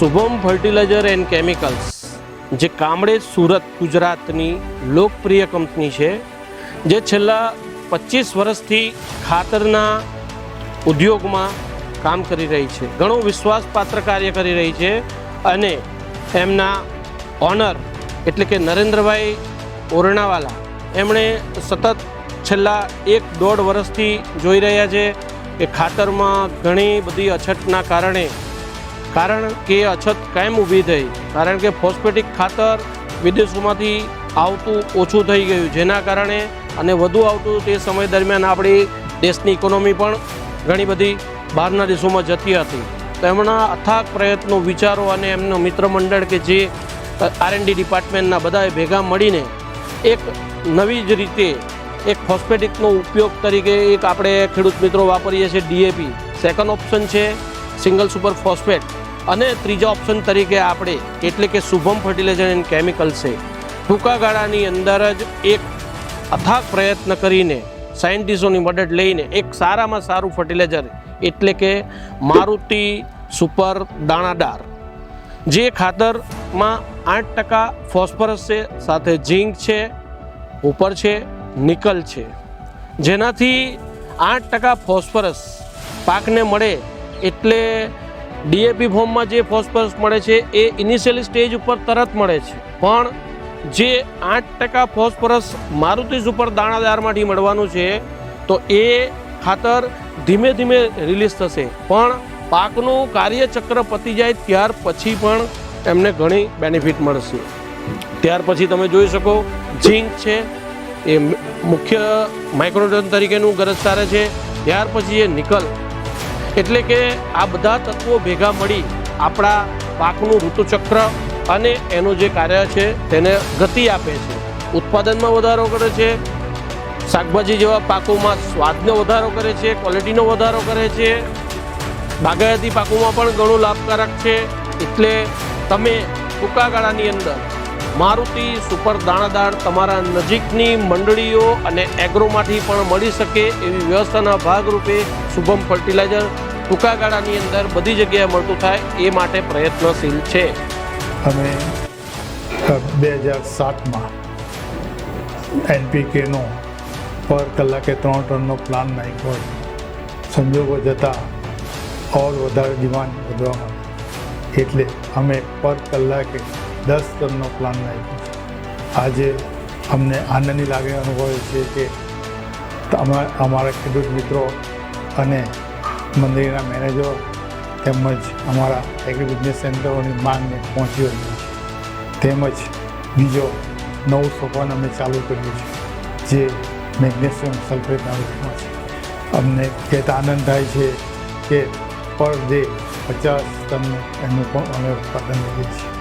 Shubham fertiliser and chemicals, જે કામડે સુરત, ગુજરાતની લોકપ્રિય કંપની છે, જે છેલ્લા પચીસ વર્ષથી ખાતરના ઉદ્યોગમાં કામ કરી રહી છે. ઘણું વિશ્વાસપાત્ર કાર્ય કરી રહી છે અને એમના ઓનર એટલે કે નરેન્દ્રભાઈ ઓરણાવાલા, એમણે સતત છેલ્લા એક દોઢ વર્ષથી જોઈ રહ્યા છે કે ખાતરમાં ઘણી બધી અછતના કારણે કારણ કે અછત કાયમ ઊભી થઈ. કારણ કે ફોસ્ફેટિક ખાતર વિદેશોમાંથી આવતું ઓછું થઈ ગયું. જેના કારણે અને વધુ આવતું તે સમય દરમિયાન આપણી દેશની ઇકોનોમી પણ ઘણી બધી બહારના દેશોમાં જતી હતી. તો એમના અથાગ પ્રયત્નો, વિચારો અને એમનો મિત્ર મંડળ કે જે આરએનડી ડિપાર્ટમેન્ટના બધાએ ભેગા મળીને એક નવી જ રીતે એક ફોસ્ફેટિકનો ઉપયોગ તરીકે એક આપણે ખેડૂત મિત્રો વાપરીએ છીએ ડીએપી સેકન્ડ ઓપ્શન છે સિંગલ સુપર ફોસ્ફેટ. અને ત્રીજા ઓપ્શન તરીકે આપણે, એટલે કે શુભમ ફર્ટિલાઇઝર એન્ડ કેમિકલ છે, ટૂંકા ગાળાની અંદર જ એક અથાગ પ્રયત્ન કરીને સાયન્ટિસ્ટોની મદદ લઈને એક સારામાં સારું ફર્ટિલાઇઝર એટલે કે મારુતિ સુપર દાણાદાર, જે ખાતરમાં આઠ ટકા ફોસ્ફરસ છે, સાથે ઝીંક છે, ઉપર છે, નિકલ છે. જેનાથી આઠ ટકા ફોસ્ફરસ પાકને મળે, એટલે ડીએપી ફોર્મમાં જે ફોસ્ફરસ મળે છે, એ ઇનિશિયલી સ્ટેજ ઉપર તરત મળે છે. પણ જે આઠ ટકા ફોસ્ફરસ મારુતિ સુપર દાણાદારમાંથી મળવાનું છે, તો એ ખાતર ધીમે ધીમે રિલીઝ થશે. પણ પાકનું કાર્યચક્ર પતી જાય ત્યાર પછી પણ એમને ઘણી બેનિફિટ મળશે. ત્યાર પછી તમે જોઈ શકો ઝીંક છે, એ મુખ્ય માઇક્રોડન તરીકેનું ગરજ સારે છે. ત્યાર પછી એ નિકલ. એટલે કે આ બધા તત્વો ભેગા મળી આપણા પાકનું ઋતુચક્ર અને એનું જે કાર્ય છે તેને ગતિ આપે છે. ઉત્પાદનમાં વધારો કરે છે. શાકભાજી જેવા પાકોમાં સ્વાદનો વધારો કરે છે, ક્વોલિટીનો વધારો કરે છે. બાગાયતી પાકોમાં પણ ઘણું લાભકારક છે. એટલે તમે ટૂંકા ગાળાની અંદર મારુતિ સુપર દાણાદાર તમારા નજીકની મંડળીઓ અને એગ્રોમાંથી પણ મળી શકે એવી વ્યવસ્થાના ભાગરૂપે શુભમ ફર્ટિલાઇઝર ટૂંકા ગાળાની અંદર બધી જગ્યાએ મળતું થાય એ માટે પ્રયત્નશીલ છે. અમે બે હજાર સાતમાં એનપીકેનો પર કલાકે ત્રણ ટનનો પ્લાન નાખ્યો સંજોગો જતાં ઓર વધારે ડિમાન્ડ વધવા માંડી એટલે અમે પર કલાકે દસ કરનો પ્લાન નાખ્યો આજે અમને આનંદની લાગણી અનુભવે છે કે અમારા ખેડૂત મિત્રો અને મંદિરના મેનેજરો તેમજ અમારા એગ્રી બિઝનેસ સેન્ટરોની માંગને પહોંચી વળ્યું છે. તેમજ બીજો નવું સોપાન અમે ચાલુ કર્યું છે, જે મેગ્નેશિયમ સલ્ફેટના રૂપમાં છે. અમને કહેતા આનંદ થાય છે કે પર ડે પચાસ ટનનું એનું પણ અમે ઉત્પાદન લઈએ છીએ.